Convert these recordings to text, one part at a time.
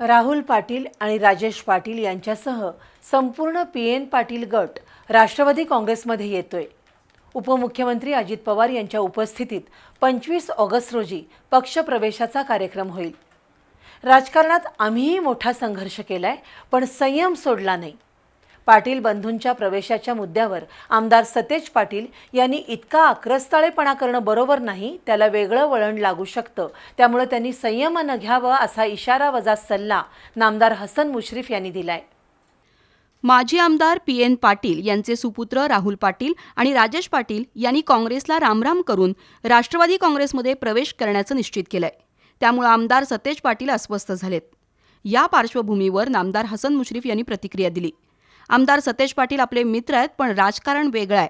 राहुल पाटील आणि राजेश पाटील यांच्यासह संपूर्ण पी एन पाटील गट राष्ट्रवादी काँग्रेसमध्ये येतोय. उपमुख्यमंत्री अजित पवार यांच्या उपस्थितीत पंचवीस ऑगस्ट रोजी पक्षप्रवेशाचा कार्यक्रम होईल. राजकारणात आम्हीही मोठा संघर्ष केलाय पण संयम सोडला नाही. पाटील बंधूंच्या प्रवेशाच्या मुद्द्यावर आमदार सतेज पाटील यांनी इतका आक्रस्ताळेपणा करणं बरोबर नाही त्याला वेगळं वळण लागू शकतं. त्यामुळे त्यांनी संयमानं घ्यावं असा इशारा वजा सल्ला नामदार हसन मुश्रीफ यांनी दिलाय. माजी आमदार पी एन पाटील यांचे सुपुत्र राहुल पाटील आणि राजेश पाटील यांनी काँग्रेसला रामराम करून राष्ट्रवादी काँग्रेसमध्ये प्रवेश करण्याचं निश्चित केलंय. त्यामुळे आमदार सतेज पाटील अस्वस्थ झालेत. या पार्श्वभूमीवर नामदार हसन मुश्रीफ यांनी प्रतिक्रिया दिली. आमदार सतेज पाटील आपले मित्र आहेत पण राजकारण वेगळं आहे.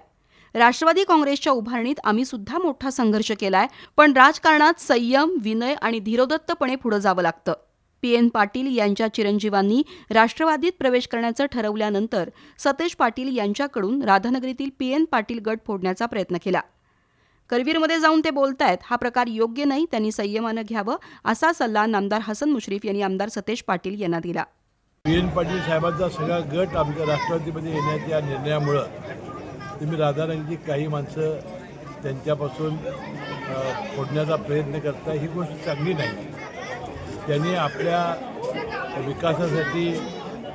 राष्ट्रवादी काँग्रेसच्या उभारणीत आम्ही सुद्धा मोठा संघर्ष केलाय पण राजकारणात संयम विनय आणि धीरोदत्तपणे पुढे जावं लागतं. पी एन पाटील यांच्या चिरंजीवांनी राष्ट्रवादीत प्रवेश करण्याचं ठरवल्यानंतर सतेज पाटील यांच्याकडून राधानगरीतील पी एन पाटील गट फोडण्याचा प्रयत्न केला. करवीरमध्ये जाऊन ते बोलतायत हा प्रकार योग्य नाही त्यांनी संयमानं घ्यावं असा सल्ला नामदार हसन मुश्रीफ यांनी आमदार सतेज पाटील यांना दिला. पी एन पाटील साहेबांचा सगळा गट आमच्या राष्ट्रवादीमध्ये येण्याच्या निर्णयामुळं तुम्ही राधानगरची काही माणसं त्यांच्यापासून फोडण्याचा प्रयत्न करता ही गोष्ट चांगली नाही. त्यांनी आपल्या विकासासाठी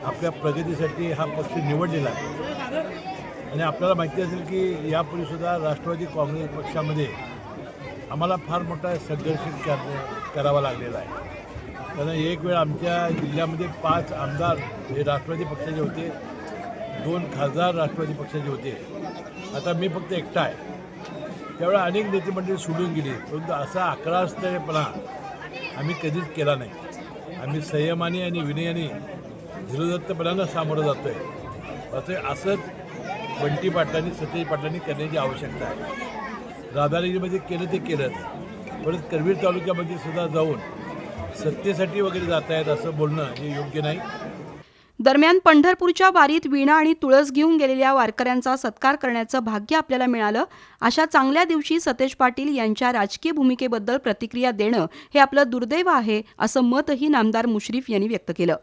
आपल्या प्रगतीसाठी हा पक्ष निवडलेला आहे. आणि आपल्याला माहिती असेल की यापूर्वीसुद्धा राष्ट्रवादी काँग्रेस पक्षामध्ये आम्हाला फार मोठा संघर्ष करावा लागलेला आहे. कारण एक वेळ आमच्या जिल्ह्यामध्ये पाच आमदार हे राष्ट्रवादी पक्षाचे होते. दोन खासदार राष्ट्रवादी पक्षाचे होते. आता मी फक्त एकटा आहे. त्यावेळेला अनेक नेते मंडळी सोडून गेली. परंतु असा अकरास्तयपणा आम्ही कधीच केला नाही. आम्ही संयमाने आणि विनयाने धीरदत्तपणानं सामोरं जातो आहे असं असंच बंटी पाटलांनी सतेज पाटलांनी करण्याची आवश्यकता आहे. राधानगरीमध्ये केलं ते केलंच. परत करवीर तालुक्यामध्ये सुद्धा जाऊन सत्तेसाठी वगैरे जात आहेत असं बोलणं हे योग्य नाही. दरम्यान पंढरपूरच्या वारीत वीणा आणि तुळस घेऊन गेलेल्या वारकऱ्यांचा सत्कार करण्याचं भाग्य आपल्याला मिळालं. अशा चांगल्या दिवशी सतेज पाटील यांच्या राजकीय भूमिकेबद्दल प्रतिक्रिया देणं हे आपलं दुर्दैव आहे असं मतही नामदार मुश्रीफ यांनी व्यक्त केलं.